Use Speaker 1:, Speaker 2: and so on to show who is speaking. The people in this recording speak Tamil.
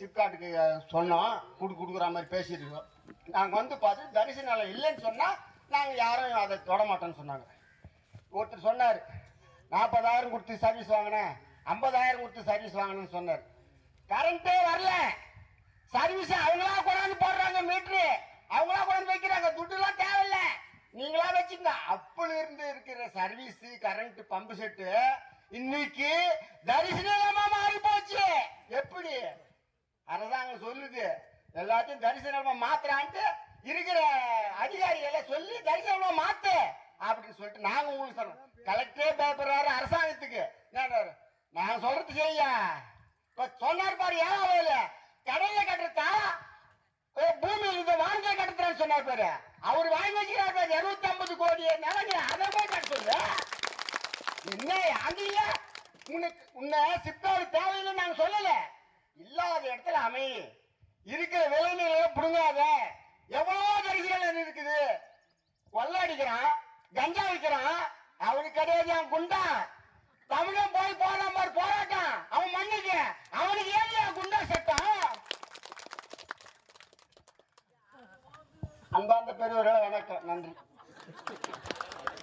Speaker 1: சிப்காட்டுக்கு சொன்னோம். குடு கொடுக்குற மாதிரி பேசியிருக்கோம் நாங்கள் வந்து பார்த்து தரிசனம் நிலம் இல்லைன்னு சொன்னால் நாங்கள் யாரும் அதை தொட மாட்டோம்னு சொன்னாங்க. ஒருத்தர் சொன்னார் நாற்பதாயிரம் கொடுத்து சர்வீஸ் வாங்கினேன் ஐம்பதாயிரம் கொடுத்து சர்வீஸ் வாங்கினேன்னு சொன்னார். கரண்ட்டே வரல. சர்வீஸ் அவங்களா கொண்டாந்து போடுறாங்க மீட்ரு அவங்களா கொண்டாந்து வைக்கிறாங்க. துட்டுலாம் தேவையில்லை. நீங்களா வச்சுங்க அப்பல இருந்து இருக்கிற சர்வீஸ் கரண்ட் பம்பு செட்டு இன்னைக்கு தரிசனம் அரசாங்கம் சொல்லுது. எல்லாத்தையும் தரிசனமா மாத்துறான்ட்டு இருக்கிற அதிகாரிகளை சொல்லி தரிசனமா மாத்து அப்படின்னு சொல்லிட்டு நாங்க உங்களுக்கு சொல்றோம். கலெக்டரே பேப்பர் அரசாங்கத்துக்கு. நான் சொல்றது செய்யா இப்ப சொன்னார் பாரு ஏன் வேல கடையில கட்டுறதா பூமி இந்த வாங்க கட்டுறேன்னு சொன்னார் பாரு. அவர் வாங்கி வச்சுக்கிறார் பாரு இருநூத்தி ஐம்பது கோடி நிலங்க அதை போய் கட்ட சொல்லு என்ன அங்கேயே உனக்கு உன்னை சிப்காடு தேவையில்லைன்னு நாங்க சொல்லலை. சாமி இருக்கிற விளைநிலையை புடுங்காத. எவ்வளவு தரிசனம் இருக்குது? கொள்ளடிக்கிறான் கஞ்சா விற்கிறான் அவனுக்கு கிடையாது அவன் குண்டா. தமிழன் போய் போற மாதிரி போராட்டம். அவன் மண்ணுக்கு அவனுக்கு ஏன் குண்டா சட்டம் அன்பார்ந்த பெரியவர்களே வணக்கம். நன்றி.